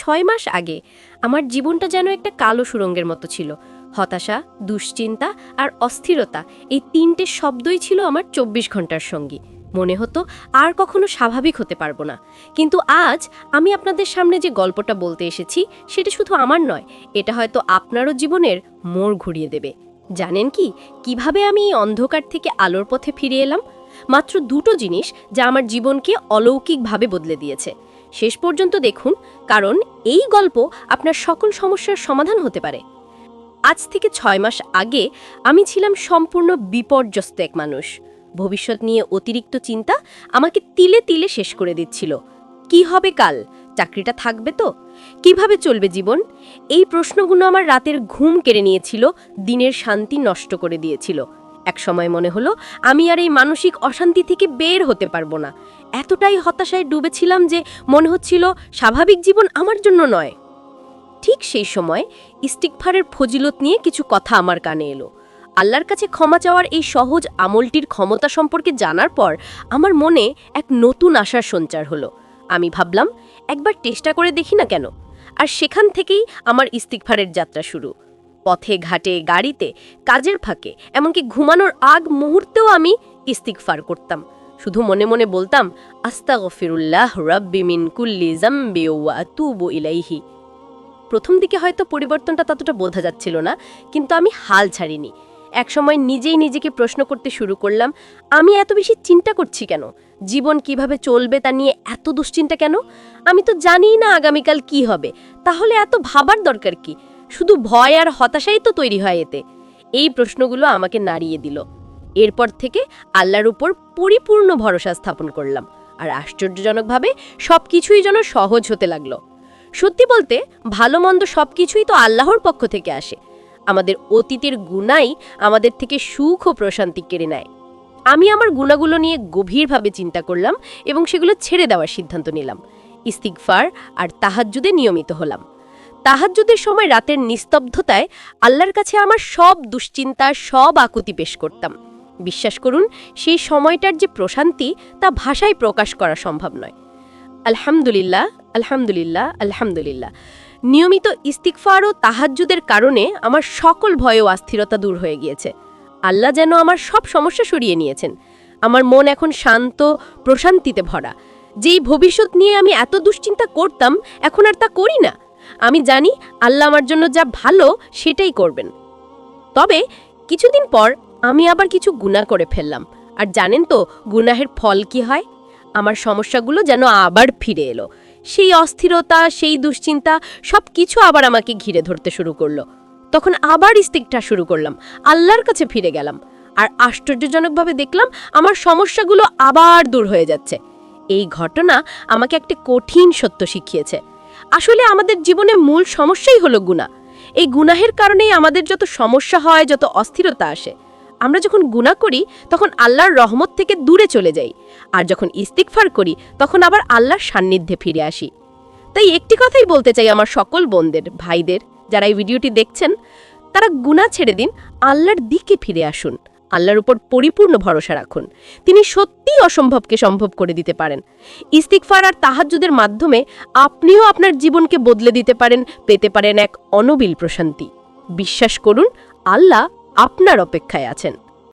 ছয় মাস আগে আমার জীবনটা যেন একটা কালো সুরঙ্গের মতো ছিল। হতাশা, দুশ্চিন্তা আর অস্থিরতা এই তিনটে শব্দই ছিল আমার চব্বিশ ঘণ্টার সঙ্গী। মনে হতো আর কখনো স্বাভাবিক হতে পারব না। কিন্তু আজ আমি আপনাদের সামনে যে গল্পটা বলতে এসেছি, সেটা শুধু আমার নয়, এটা হয়তো আপনারও জীবনের মোড় ঘুরিয়ে দেবে। জানেন কি? কীভাবে আমি এই অন্ধকার থেকে আলোর পথে ফিরে এলাম? মাত্র দুটো জিনিস যা আমার জীবনকে অলৌকিকভাবে বদলে দিয়েছে। শেষ পর্যন্ত দেখুন, কারণ এই গল্প আপনার সকল সমস্যার সমাধান হতে পারে। আজ থেকে ছয় মাস আগে আমি ছিলাম সম্পূর্ণ বিপর্যস্ত এক মানুষ। ভবিষ্যৎ নিয়ে অতিরিক্ত চিন্তা আমাকে তিলে তিলে শেষ করে দিচ্ছিল। কি হবে কাল? চাকরিটা থাকবে তো? কীভাবে চলবে জীবন? এই প্রশ্নগুলো আমার রাতের ঘুম কেড়ে নিয়েছিল, দিনের শান্তি নষ্ট করে দিয়েছিল। এক সময় মনে হলো, আমি আর এই মানসিক অশান্তি থেকে বের হতে পারব না। এতটাই হতাশায় ডুবেছিলাম যে মনে হচ্ছিল স্বাভাবিক জীবন আমার জন্য নয়। ঠিক সেই সময় ইস্তিকফারের ফজিলত নিয়ে কিছু কথা আমার কানে এলো। আল্লাহর কাছে ক্ষমা চাওয়ার এই সহজ আমলটির ক্ষমতা সম্পর্কে জানার পর আমার মনে এক নতুন আশার সঞ্চার হলো। আমি ভাবলাম, একবার চেষ্টা করে দেখি না কেন? আর সেখান থেকেই আমার ইস্তিকফারের যাত্রা শুরু। পথে ঘাটে গাড়িতে, কাজের ফাঁকে, এমনকি ঘুমানোর আগ মুহূর্তেও আমি ইস্তিকফার করতাম। শুধু মনে মনে বলতাম, আস্তাগফিরুল্লাহ রাব্বি মিন কুল্লি জাম্বি ওয়া আতুবু ইলাইহি। প্রথম দিকে হয়তো পরিবর্তনটা ততটা বোঝা যাচ্ছিল না, কিন্তু আমি হাল ছাড়িনি। একসময় নিজেই নিজেকে প্রশ্ন করতে শুরু করলাম, আমি এত বেশি চিন্তা করছি কেন? জীবন কীভাবে চলবে তা নিয়ে এত দুশ্চিন্তা কেন? আমি তো জানিই না আগামীকাল কি হবে। তাহলে এত ভাবার দরকার কি? শুধু ভয় আর হতাশাই তো তৈরি হয় এতে। এই প্রশ্নগুলো আমাকে নাড়িয়ে দিল। এরপর থেকে আল্লাহর উপর পরিপূর্ণ ভরসা স্থাপন করলাম আর আশ্চর্যজনকভাবে সব কিছুই যেন সহজ হতে লাগল। সত্যি বলতে ভালো মন্দ সব কিছুই তো আল্লাহর পক্ষ থেকে আসে। আমাদের অতীতের গুণাই আমাদের থেকে সুখ ও প্রশান্তি কেড়ে নেয়। আমি আমার গুণাগুলো নিয়ে গভীরভাবে চিন্তা করলাম এবং সেগুলো ছেড়ে দেওয়ার সিদ্ধান্ত নিলাম। ইস্তিগফার আর তাহাজ্জুদে নিয়মিত হলাম। তাহাজ্জুদের সময় রাতের নিস্তব্ধতায় আল্লাহর কাছে আমার সব দুশ্চিন্তা, সব আকুতি পেশ করতাম। বিশ্বাস করুন, সেই সময়টার যে প্রশান্তি তা ভাষায় প্রকাশ করা সম্ভব নয়। আলহামদুলিল্লাহ আলহামদুলিল্লাহ আলহামদুলিল্লাহ। নিয়মিত ইস্তিকফার ও তাহাজ্জুদের কারণে আমার সকল ভয় ও অস্থিরতা দূর হয়ে গিয়েছে। আল্লাহ যেন আমার সব সমস্যা সরিয়ে নিয়েছেন। আমার মন এখন শান্ত, প্রশান্তিতে ভরা। যেই ভবিষ্যৎ নিয়ে আমি এত দুশ্চিন্তা করতাম, এখন আর তা করি না। আমি জানি আল্লাহ আমার জন্য যা ভালো সেটাই করবেন। তবে কিছুদিন পর আমি আবার কিছু গুনাহ করে ফেললাম। আর জানেন তো গুনাহের ফল কি হয়? আমার সমস্যাগুলো যেন আবার ফিরে এলো। সেই অস্থিরতা, সেই দুশ্চিন্তা সব কিছু আবার আমাকে ঘিরে ধরতে শুরু করল। তখন আবার ইস্তিকটা শুরু করলাম। আল্লাহর কাছে ফিরে গেলাম। আর আশ্চর্যজনকভাবে দেখলাম আমার সমস্যাগুলো আবার দূর হয়ে যাচ্ছে। এই ঘটনা আমাকে একটা কঠিন সত্য শিখিয়েছে। আসলে আমাদের জীবনে মূল সমস্যাই হলো গুণা এই গুনাহের কারণেই আমাদের যত সমস্যা হয়, যত অস্থিরতা আসে, আমরা যখন গুনাহ করি, তখন আল্লাহর রহমত থেকে দূরে চলে যাই। আর যখন ইস্তিকফার করি, তখন আবার আল্লাহর সান্নিধ্যে ফিরে আসি। তাই একটি কথাই বলতে চাই আমার সকল বোনদের, ভাইদের, যারা এই ভিডিওটি দেখছেন, তারা গুনাহ ছেড়ে দিন, আল্লাহর দিকে ফিরে আসুন। আল্লাহর উপর পরিপূর্ণ ভরসা রাখুন। তিনি সত্যিই অসম্ভবকে সম্ভব করে দিতে পারেন। ইস্তিকফার আর তাহাজুদের মাধ্যমে আপনিও আপনার জীবনকে বদলে দিতে পারেন, পেতে পারেন এক অনবিল প্রশান্তি। বিশ্বাস করুন, আল্লাহ আপনার অপেক্ষায় আছেন।